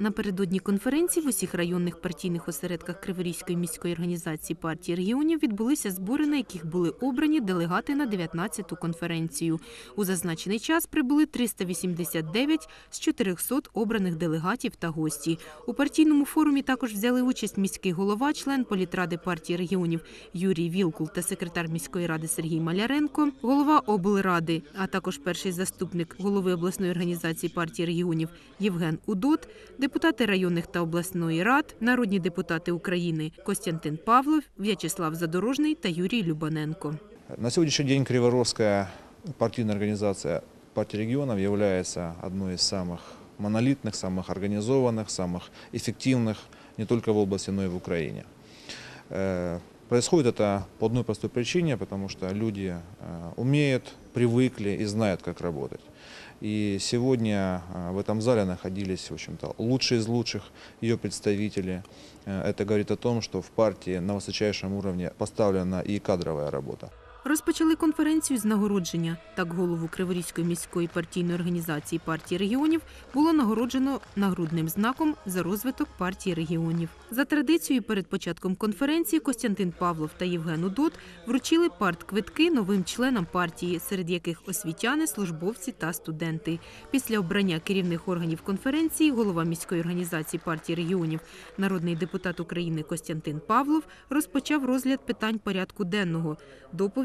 Напередодні конференції в усіх районних партійних осередках Криворізької міської організації партії регіонів відбулися збори, на яких були обрані делегати на 19-ту конференцію. У зазначений час прибули 389 з 400 обраних делегатів та гості. У партійному форумі також взяли участь міський голова, член політради партії регіонів Юрій Вілкул та секретар міської ради Сергій Маляренко, голова облради, а також перший заступник голови обласної організації партії регіонів Євген Удот, депутати районних та обласної рад, народні депутати України Костянтин Павлов, В'ячеслав Задорожний та Юрій Любаненко. На сегодняшний день Криворожская партийная организация партии регионов является одной из самых монолитных, самых организованных, самых эффективных не только в области, но и в Украине. Э, Происходит это по одной простой причине, потому что люди э, умеют, привыкли и знают, как работать. И сегодня э, в этом зале находились, в общем-то, лучшие из лучших ее представители. Э, Это говорит о том, что в партии на высочайшем уровне поставлена и кадровая работа. Розпочали конференцію з нагородження. Так, голову Криворізької міської партійної організації партії регіонів було нагороджено нагрудним знаком за розвиток партії регіонів. За традицією, перед початком конференції Костянтин Павлов та Євген Удот вручили партквитки новим членам партії, серед яких освітяни, службовці та студенти. Після обрання керівних органів конференції голова міської організації партії регіонів, народний депутат України Костянтин Павлов розпочав розгляд питань порядку денного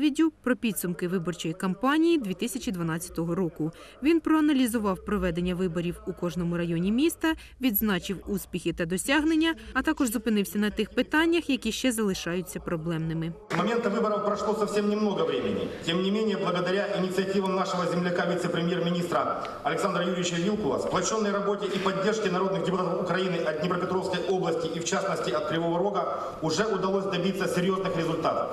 доповіддю про підсумки виборчої кампанії 2012 року. Він проаналізував проведення виборів у кожному районі міста, відзначив успіхи та досягнення, а також зупинився на тих питаннях, які ще залишаються проблемними. С момента выборов прошло совсем немного времени. Тем не менее, благодаря инициативам нашего земляка вице-премьер-министра Александра Юрьевича Вилкула, сплоченной работе и поддержке народных депутатов Украины от Днепропетровской области и в частности от Кривого Рога, уже удалось добиться серьезных результатов.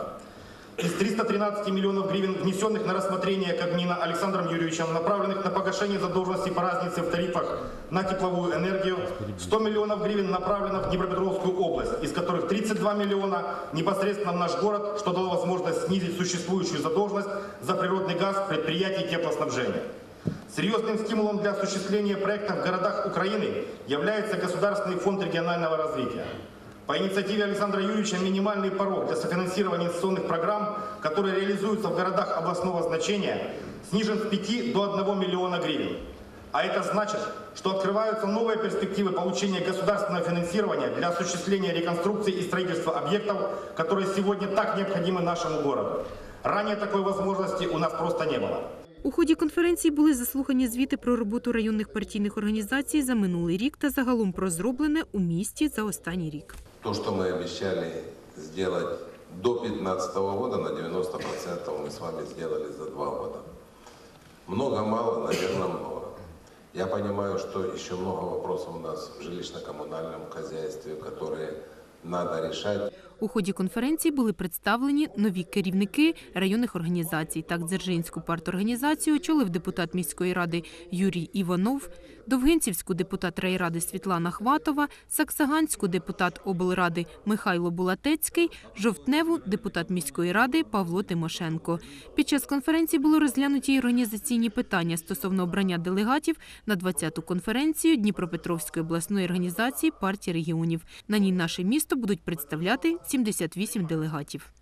Из 313 миллионов гривен, внесенных на рассмотрение Кабмина Александром Юрьевичем, направленных на погашение задолженности по разнице в тарифах на тепловую энергию, 100 миллионов гривен направлено в Днепропетровскую область, из которых 32 миллиона непосредственно в наш город, что дало возможность снизить существующую задолженность за природный газ предприятий теплоснабжения. Серьезным стимулом для осуществления проектов в городах Украины является Государственный фонд регионального развития. По инициативе Александра Юрьевича минимальный порог для софинансирования инвестиционных программ, которые реализуются в городах областного значения, снижен с 5 до 1 миллиона гривен. А это значит, что открываются новые перспективы получения государственного финансирования для осуществления реконструкции и строительства объектов, которые сегодня так необходимы нашему городу. Ранее такой возможности у нас просто не было. У ході конференції були заслухані звіти про роботу районних партійних організацій за минулий рік та загалом про зроблене у місті за останній рік. То, что мы обещали сделать до 2015 года, на 90% мы с вами сделали за два года. Много, мало, наверное, много. Я понимаю, что еще много вопросов у нас в жилищно-коммунальном хозяйстве, которые надо решать. У ході конференції були представлені нові керівники районних організацій. Так, Дзержинську парторганізацію очолив депутат міської ради Юрій Іванов, Довгинцівську депутат райради Світлана Хватова, Саксаганську депутат облради Михайло Булатецький, Жовтневу депутат міської ради Павло Тимошенко. Під час конференції було розглянуті організаційні питання стосовно обрання делегатів на 20-ту конференцію Дніпропетровської обласної організації партії регіонів. На ній наше місто будуть представляти 78 делегатів.